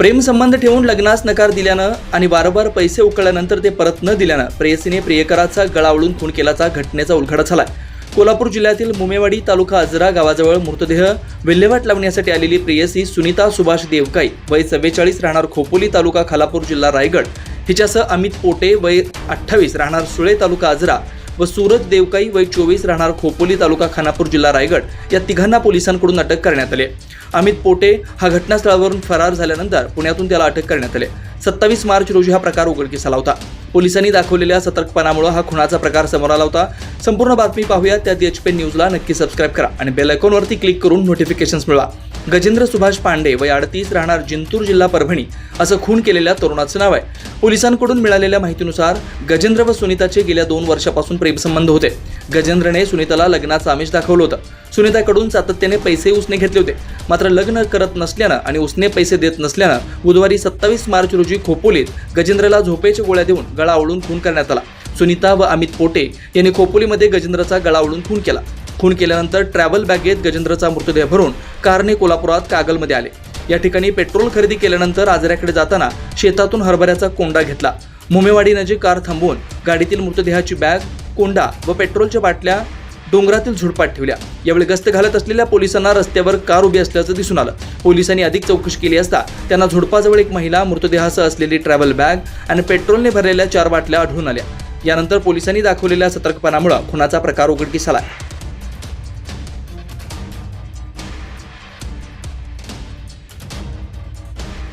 प्रेमसंबंध ठेवून लग्नास नकार दिल्यानं आणि वारंवार पैसे उकळल्यानंतर ते परत न दिल्यानं प्रेयसीने प्रियकराचा गळावळून खून केल्याचा घटनेचा उलगडा झाला कोल्हापूर जिल्ह्यातील मुमेवाडी तालुका आजरा गावाजवळ मृतदेह विल्हेवाट लावण्यासाठी आलेली प्रेयसी सुनीता सुभाष देवकाई वय चव्वेचाळीस राहणार खोपोली तालुका खालापूर जिल्हा रायगड. हिच्यासह अमित पोटे वय अठ्ठावीस राहणार सुळे तालुका आजरा. व सूरज देवकाई वय चोवीस राहणार खोपोली तालुका खानापूर जिल्हा रायगड या तिघांना पोलिसांकडून अटक करण्यात आली अमित पोटे हा घटनास्थळावरून फरार झाल्यानंतर पुण्यातून त्याला अटक करण्यात आली सत्तावीस मार्च रोजी हा प्रकार उघडकीस आला होता. पोलिसांनी दाखवलेल्या सतर्कपणामुळे हा खुनाचा प्रकार समोर आला होता. संपूर्ण बातमी पाहूया त्यात एच पी न्यूजला नक्की सबस्क्राईब करा आणि बेल आयकॉनवरती क्लिक करून नोटिफिकेशन्स मिळवा. गजेंद्र सुभाष पांडे वय अडतीस राहणार जिंतूर जिल्हा परभणी असं खून केलेल्या तरुणाचं नाव आहे. पोलिसांकडून मिळालेल्या माहितीनुसार गजेंद्र व सुनीताचे गेल्या दोन वर्षापासून प्रेमसंबंध होते. गजेंद्रने सुनीताला लग्नाचं आमिष दाखवलं होतं. सुनीताकडून सातत्याने पैसे उसने घेतले होते. मात्र लग्न करत नसल्यानं आणि उसने पैसे देत नसल्यानं बुधवारी सत्तावीस मार्च रोजी खोपोलीत गजेंद्रला झोपेच्या गोळ्या देऊन गळा आवळून खून करण्यात आला. सुनीता व अमित पोटे यांनी खोपोलीमध्ये गजेंद्रचा गळा आवळून खून केला. खून केल्यानंतर ट्रॅव्हल बॅगेत गजेंद्रचा मृतदेह भरून कारने कोल्हापुरात कागलमध्ये आले. या ठिकाणी पेट्रोल खरेदी केल्यानंतर आजऱ्याकडे जाताना शेतातून हरभऱ्याचा कोंडा घेतला. मुमेवाडी नजीक कार थांबवून गाडीतील मृतदेहाची बॅग कोंडा व पेट्रोलच्या बाटल्या डोंगरातील झुडपात ठेवल्या. यावेळी गस्त घालत असलेल्या पोलिसांना रस्त्यावर कार उभी असल्याचं दिसून आलं. पोलिसांनी अधिक चौकशी केली असता त्यांना झुडपाजवळ एक महिला मृतदेहासह असलेली ट्रॅव्हल बॅग आणि पेट्रोलने भरलेल्या चार बाटल्या आढळून आल्या. यानंतर पोलिसांनी दाखवलेल्या सतर्कपणामुळे खुनाचा प्रकार उघडकीस आला.